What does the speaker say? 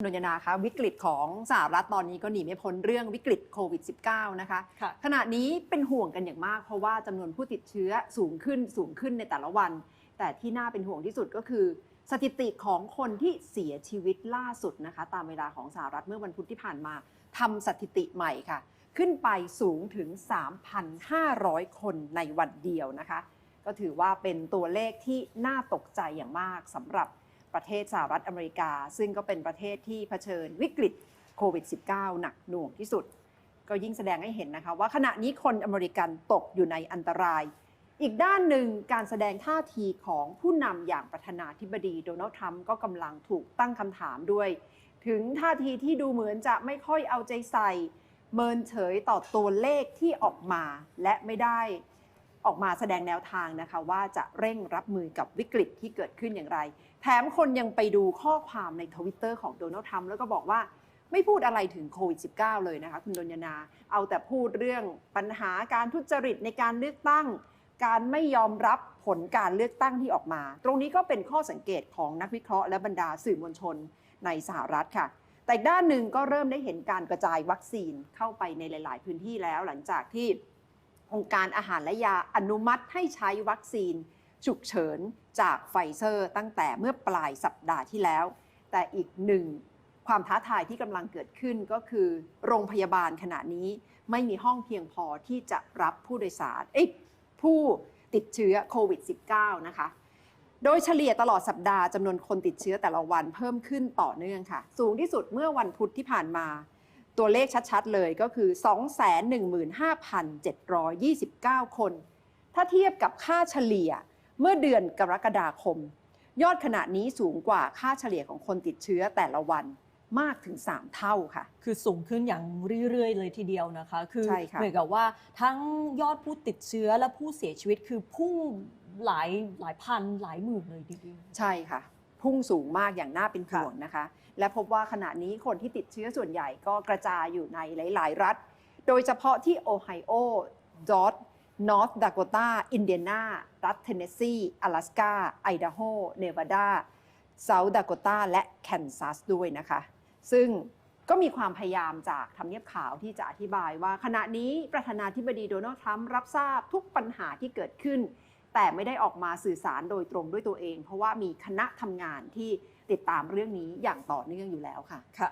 นนยนาคะวิกฤตของสหรัฐตอนนี้ก็หนีไม่พ้นเรื่องวิกฤตโควิด -19 นะคะค่ะขณะนี้เป็นห่วงกันอย่างมาก เพราะว่าจำนวนผู้ติดเชื้อสูงขึ้นสูงขึ้นในแต่ละวัน แต่ที่น่าเป็นห่วงที่สุดก็คือ สถิติของคนที่เสียชีวิตล่าสุดนะคะ ตามเวลาของสหรัฐเมื่อวันพุธที่ผ่านมาทำสถิติใหม่ค่ะ ขึ้นไปสูงถึง 3,500 คนในวันเดียวนะคะ ก็ถือว่าเป็นตัวเลขที่น่าตกใจอย่างมากสำหรับ ประเทศสหรัฐอเมริกา ซึ่งก็เป็นประเทศที่เผชิญวิกฤตโควิด -19 หนักหน่วงที่สุด ก็ยิ่งแสดงให้เห็นนะคะว่าขณะนี้คนอเมริกันตกอยู่ในอันตราย อีกด้านหนึ่งการแสดงท่าทีของผู้นำอย่างประธานาธิบดีโดนัลด์ทรัมป์ก็กำลังถูกตั้งคำถามด้วย ถึงท่าทีที่ดูเหมือนจะไม่ค่อยเอาใจใส่ เมินเฉยต่อตัวเลขที่ออกมาและไม่ได้ ออกมาแสดงแนวทางนะคะว่าจะเร่งรับมือกับวิกฤตที่เกิดขึ้นอย่างไร แถมคนยังไปดูข้อความในทวิตเตอร์ของโดนัลด์ทรัมป์แล้วก็บอกว่าไม่พูดอะไรถึงโควิด -19 เลยนะคะคุณดนยนา เอาแต่พูดเรื่องปัญหาการทุจริตในการเลือกตั้ง การไม่ยอมรับผลการเลือกตั้งที่ออกมา ตรงนี้ก็เป็นข้อสังเกตของนักวิเคราะห์และบรรดาสื่อมวลชนในสหรัฐค่ะ แต่ด้านหนึ่งก็เริ่มได้เห็นการกระจายวัคซีนเข้าไปในหลาย ๆ พื้นที่แล้วหลังจากที่ องค์การอาหารและยาอนุมัติให้ใช้วัคซีน ฉุกเฉินจากไฟเซอร์ ตั้งแต่เมื่อปลายสัปดาห์ที่แล้ว แต่อีกหนึ่งความท้าทายที่กำลังเกิดขึ้นก็คือ โรงพยาบาลขณะนี้ไม่มีห้องเพียงพอที่จะรับผู้โดยสารเอ้ผู้ติดเชื้อโควิด -19 นะคะ โดยเฉลี่ยตลอดสัปดาห์จำนวนคนติดเชื้อแต่ละวันเพิ่มขึ้นต่อเนื่องค่ะ สูงที่สุดเมื่อวันพุธที่ผ่านมา ตัวเลขชัดๆเลยก็คือ 215,729 คน ถ้าเทียบกับค่าเฉลี่ยเมื่อเดือนกรกฎาคม ยอดขณะนี้สูงกว่าค่าเฉลี่ยของคนติดเชื้อแต่ละวันมากถึง 3 เท่าค่ะ คือสูงขึ้นอย่างเรื่อยๆ เลยทีเดียวนะคะ คือใช่ค่ะเหมือนกับว่าทั้งยอดผู้ติดเชื้อและผู้เสียชีวิตคือพุ่งหลายหลายพันหลายหมื่นเลยทีเดียว ใช่ค่ะ พุ่งสูงมากอย่างน่าเป็นห่วงนะคะ และพบว่าขณะนี้คนที่ติดเชื้อส่วนใหญ่ก็กระจายอยู่ในหลาย ๆ รัฐ โดยเฉพาะที่โอไฮโอจอร์จนอร์ทดาโกตาอินเดียนา รัฐเทนเนสซี阿拉สกาไอดาโฮ เนวาดาเซาท์ดาโกตาและแคนซัสด้วยนะคะ ซึ่งก็มีความพยายามจากทำเนียบขาวที่จะอธิบายว่า ขณะนี้ประธานาธิบดีโดนัลด์ทรัมป์รับทราบทุกปัญหาที่เกิดขึ้น แต่ไม่ได้ออกมาสื่อสารโดยตรงด้วยตัวเอง เพราะว่ามีคณะทำงานที่ติดตามเรื่องนี้อย่างต่อเนื่องอยู่แล้วค่ะค่ะ